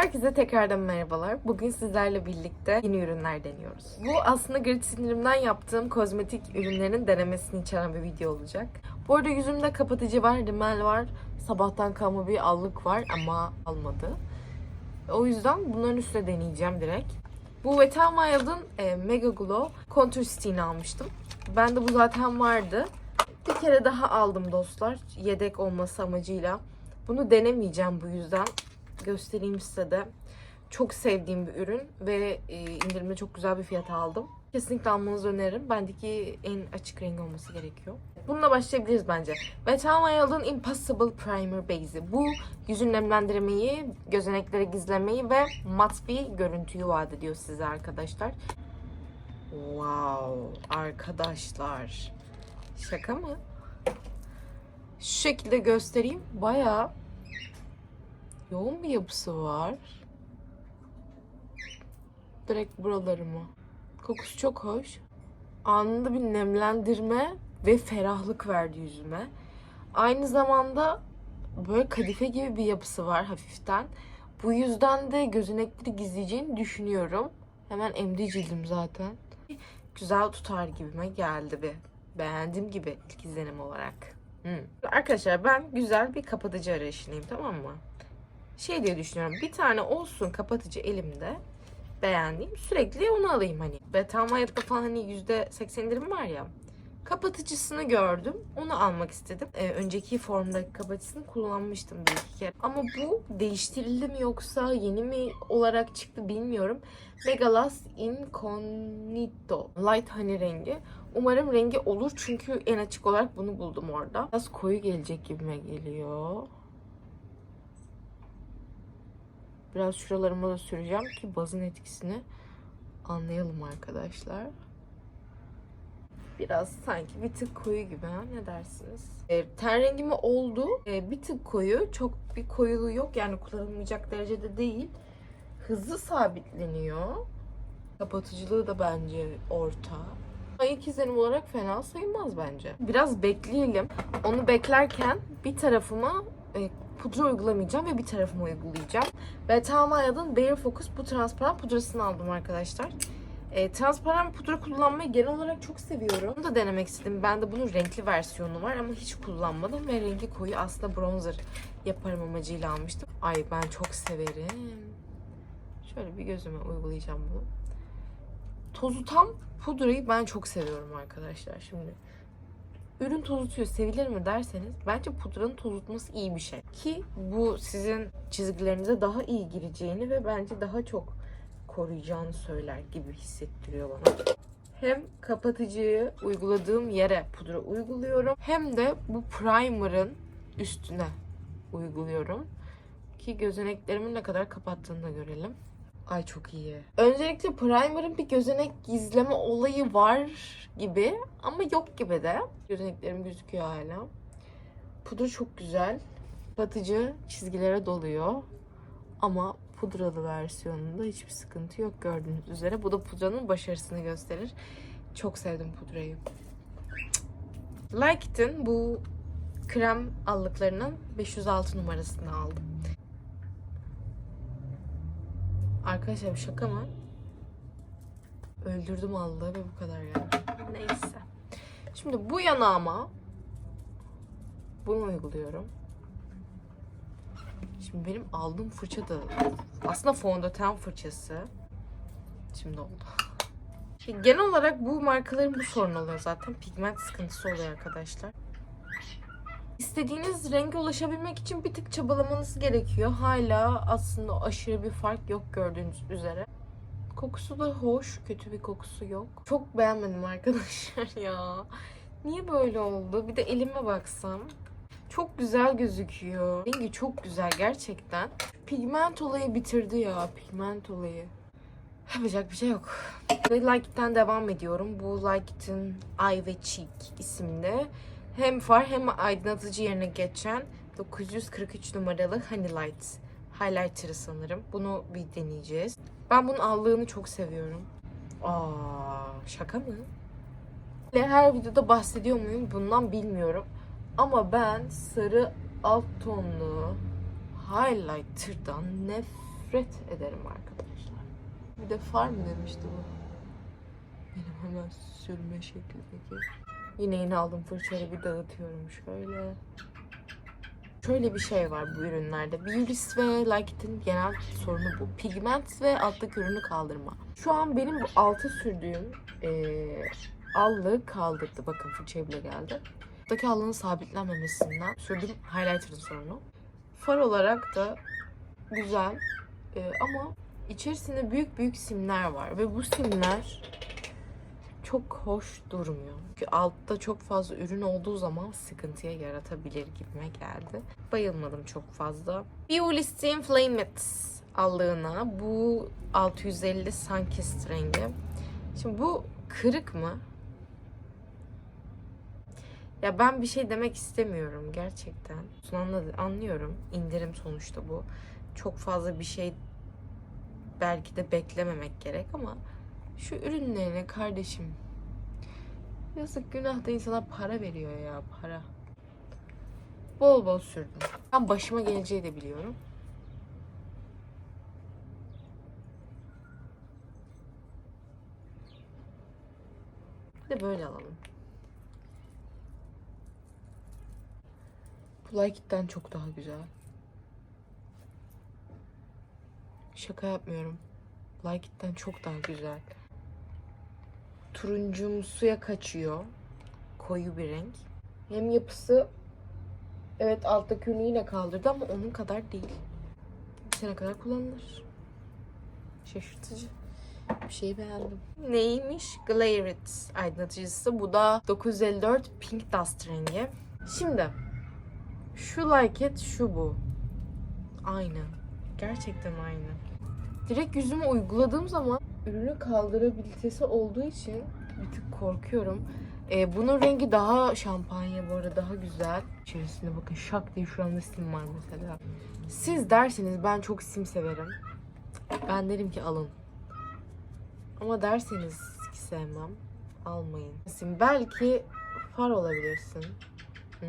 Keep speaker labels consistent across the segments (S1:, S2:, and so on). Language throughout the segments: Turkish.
S1: Herkese tekrardan merhabalar. Bugün sizlerle birlikte yeni ürünler deniyoruz. Bu aslında gratis indirimden yaptığım kozmetik ürünlerin denemesini içeren bir video olacak. Bu arada yüzümde kapatıcı var, rimel var, sabahtan kalma bir allık var ama almadı. O yüzden bunların üstüne deneyeceğim direkt. Bu Wet n Wild'ın e, Mega Glow Contour Stick'ini almıştım. Bende bu zaten vardı. Bir kere daha aldım dostlar. Yedek olması amacıyla. Bunu denemeyeceğim bu yüzden. Göstereyim size de. Çok sevdiğim bir ürün ve e, indirimde çok güzel bir fiyata aldım. Kesinlikle almanızı öneririm. Bendeki en açık rengi olması gerekiyor. Bununla başlayabiliriz bence. Wet n Wild'ın Impossible Primer Base'i. Bu yüzün nemlendirmeyi, gözenekleri gizlemeyi ve mat bir görüntüyü vaat ediyor size arkadaşlar. Wow arkadaşlar. Şaka mı? Şu şekilde göstereyim. Bayağı yoğun bir yapısı var. Direkt buralarıma. Kokusu çok hoş. Anında bir nemlendirme ve ferahlık verdi yüzüme. Aynı zamanda böyle kadife gibi bir yapısı var hafiften. Bu yüzden de gözenekleri gizleyeceğini düşünüyorum. Hemen emdi cildim zaten. Güzel tutar gibime geldi bir. Beğendiğim gibi ilk izlenim olarak. Hmm. Arkadaşlar ben güzel bir kapatıcı arayışındayım tamam mı? Şey diye düşünüyorum. Bir tane olsun kapatıcı elimde. Beğendiğim. Sürekli onu alayım hani. Ve tam hayatta falan hani %80 indirim var ya. Kapatıcısını gördüm. Onu almak istedim. Ee, önceki formdaki kapatıcısını kullanmıştım bir iki kere. Ama bu değiştirildi mi yoksa yeni mi olarak çıktı bilmiyorum. Megalas Incognito. Light honey rengi. Umarım rengi olur çünkü en açık olarak bunu buldum orada. Biraz koyu gelecek gibime geliyor. Biraz şuralarıma da süreceğim ki bazın etkisini anlayalım arkadaşlar. Biraz sanki bir tık koyu gibi ha ne dersiniz? E, ten rengimi oldu. E, bir tık koyu. Çok bir koyuluğu yok yani kullanılmayacak derecede değil. Hızlı sabitleniyor. Kapatıcılığı da bence orta. İlk izlenim olarak fena sayılmaz bence. Biraz bekleyelim. Onu beklerken bir tarafıma e, pudra uygulamayacağım ve bir tarafıma uygulayacağım. Ve Tamaya'nın Bare Focus bu transparan pudrasını aldım arkadaşlar. E, transparan pudra kullanmayı genel olarak çok seviyorum. Bunu da denemek istedim. Bende bunun renkli versiyonu var ama hiç kullanmadım ve rengi koyu aslında bronzer yaparım amacıyla almıştım. Ay ben çok severim. Şöyle bir gözüme uygulayacağım bunu. Tozutan pudrayı ben çok seviyorum arkadaşlar. Şimdi ürün tozutuyor sevilir mi derseniz bence pudranın tozutması iyi bir şey. Ki bu sizin çizgilerinize daha iyi gireceğini ve bence daha çok koruyacağını söyler gibi hissettiriyor bana. Hem kapatıcıyı uyguladığım yere pudra uyguluyorum hem de bu primer'ın üstüne uyguluyorum. Ki gözeneklerimin ne kadar kapattığını da görelim. Ay çok iyi. Öncelikle primer'ın bir gözenek gizleme olayı var gibi ama yok gibi de. Gözeneklerim gözüküyor hala. Pudra çok güzel. Kapatıcı çizgilere doluyor. Ama pudralı versiyonunda hiçbir sıkıntı yok gördüğünüz üzere. Bu da pudranın başarısını gösterir. Çok sevdim pudrayı. Like It'in bu krem allıklarının 506 numarasını aldım. Arkadaşlar şaka mı? Öldürdüm allığı ve bu kadar yani. Neyse. Şimdi bu yanağıma bunu uyguluyorum. Şimdi benim aldığım fırça da aslında fondöten fırçası. Şimdi oldu. Genel olarak bu markaların bu sorun oluyor zaten. Pigment sıkıntısı oluyor arkadaşlar. İstediğiniz renge ulaşabilmek için bir tık çabalamanız gerekiyor. Hala aslında aşırı bir fark yok gördüğünüz üzere. Kokusu da hoş. Kötü bir kokusu yok. Çok beğenmedim arkadaşlar ya. Niye böyle oldu? Bir de elime baksam. Çok güzel gözüküyor. Rengi çok güzel gerçekten. Pigment olayı bitirdi ya. Pigment olayı. Yapacak bir şey yok. Ve Like It'ten devam ediyorum. Bu Like It'in Eye ve Cheek isimli. Hem far hem aydınlatıcı yerine geçen 943 numaralı Honey Light highlighter'ı sanırım. Bunu bir deneyeceğiz. Ben bunun allığını çok seviyorum. Aa, şaka mı? Her videoda bahsediyor muyum bundan bilmiyorum. Ama ben sarı alt tonlu highlighter'dan nefret ederim arkadaşlar. Bir de far mı demişti bu? Benim hemen sürme şeklindeki. Yine yine aldım fırçayla bir dağıtıyorum şöyle. Şöyle bir şey var bu ürünlerde. Beulis ve Like genel sorunu bu. Pigment ve alttaki ürünü kaldırma. Şu an benim bu alta sürdüğüm eee allığı kaldırdı. Bakın fırçaya bile geldi. Buradaki allığın sabitlenmemesinden sürdüğüm highlighter'ın sorunu. Far olarak da güzel Eee, ama içerisinde büyük büyük simler var ve bu simler çok hoş durmuyor. Çünkü altta çok fazla ürün olduğu zaman sıkıntıya yaratabilir gibime geldi. Bayılmadım çok fazla. Biolistin Flame It allığına bu 650 Sunkist rengi. Şimdi bu kırık mı? Ya ben bir şey demek istemiyorum gerçekten. Anladı, anlıyorum. İndirim sonuçta bu. Çok fazla bir şey belki de beklememek gerek ama şu ürünlerine kardeşim yazık günah da insana para veriyor ya para. Bol bol sürdüm. Ben başıma geleceği de biliyorum. Bir de böyle alalım. Bu Like It'ten çok daha güzel. Şaka yapmıyorum. Like It'ten çok daha güzel. Turuncumsuya kaçıyor. Koyu bir renk. Hem yapısı evet alttaki ürünü yine kaldırdı ama onun kadar değil. Bir sene kadar kullanılır. Şaşırtıcı. Bir şey beğendim. Neymiş? Glare It aydınlatıcısı. Bu da 954 Pink Dust rengi. Şimdi şu Like It şu bu. Aynı. Gerçekten aynı. Direkt yüzüme uyguladığım zaman ürünü kaldırabilitesi olduğu için bir tık korkuyorum. Ee, bunun rengi daha şampanya bu arada daha güzel. İçerisinde bakın şak diye şuramda sim var mesela. Siz derseniz ben çok sim severim. Ben derim ki alın. Ama derseniz ki sevmem. Almayın. Sim belki far olabilirsin. Hı?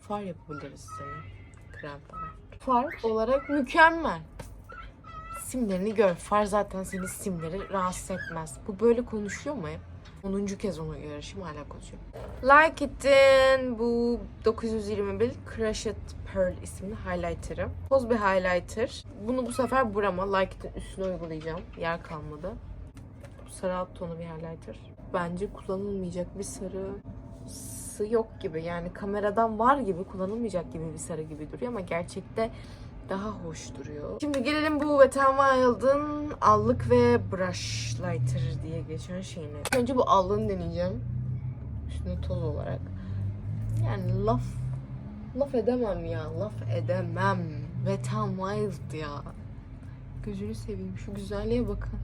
S1: Far yapabiliriz seni. Krem far. Far olarak mükemmel simlerini gör. Far zaten senin simleri rahatsız etmez. Bu böyle konuşuyor mu hep? 10. kez onu yarışım hala konuşuyor. Like It'in bu 921 Crushed Pearl isimli highlighter'ı. Toz bir highlighter. Bunu bu sefer burama Like It'in üstüne uygulayacağım. Yer kalmadı. Bu sarı alt tonu bir highlighter. Bence kullanılmayacak bir sarısı yok gibi. Yani kameradan var gibi kullanılmayacak gibi bir sarı gibi duruyor ama gerçekte daha hoş duruyor. Şimdi gelelim bu Wet n Wild'ın allık ve brush lighter diye geçen şeyine. Önce bu allığını deneyeceğim. Üstüne toz olarak. Yani laf laf edemem ya. Laf edemem. Wet n Wild ya. Gözünü seveyim. Şu güzelliğe bakın.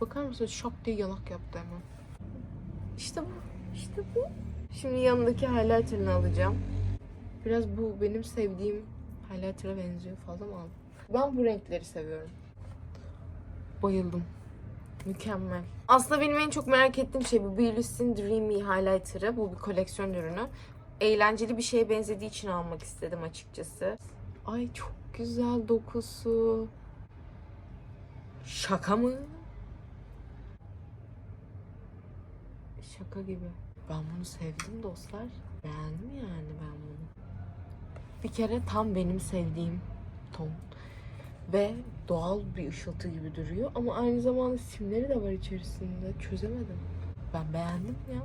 S1: Bakar mısın? Şok diye yanak yaptı hemen. İşte bu. İşte bu. Şimdi yanındaki highlighter'ını alacağım. Biraz bu benim sevdiğim highlighter'a benziyor. Fazla mı aldım? Ben bu renkleri seviyorum. Bayıldım. Mükemmel. Aslında benim en çok merak ettiğim şey bu Beulis'in Dreamy Highlighter'ı. Bu bir koleksiyon ürünü. Eğlenceli bir şeye benzediği için almak istedim açıkçası. Ay çok güzel dokusu. Şaka mı? Şaka gibi. Ben bunu sevdim dostlar. Beğendim yani ben bunu. Bir kere tam benim sevdiğim ton. Ve doğal bir ışıltı gibi duruyor. Ama aynı zamanda simleri de var içerisinde. Çözemedim. Ben beğendim ya.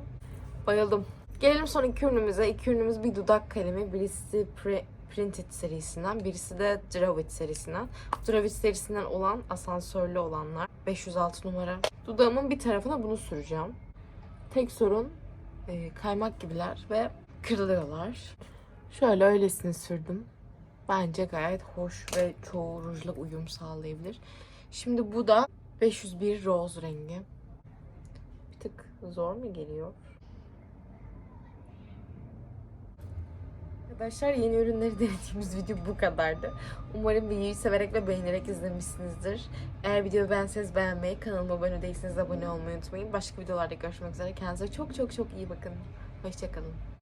S1: Bayıldım. Gelelim son iki ürünümüze. İki ürünümüz bir dudak kalemi. Birisi Pre- Printed serisinden. Birisi de Drawit serisinden. Drawit serisinden olan asansörlü olanlar. 506 numara. Dudağımın bir tarafına bunu süreceğim. Tek sorun e, kaymak gibiler ve kırılıyorlar. Şöyle öylesini sürdüm. Bence gayet hoş ve çoğu rujla uyum sağlayabilir. Şimdi bu da 501 Rose rengi. Bir tık zor mu geliyor? Arkadaşlar yeni ürünleri denediğimiz video bu kadardı. Umarım videoyu severek ve beğenerek izlemişsinizdir. Eğer videoyu beğenseniz beğenmeyi, kanalıma abone değilseniz abone olmayı unutmayın. Başka videolarda görüşmek üzere. Kendinize çok çok çok iyi bakın. Hoşçakalın.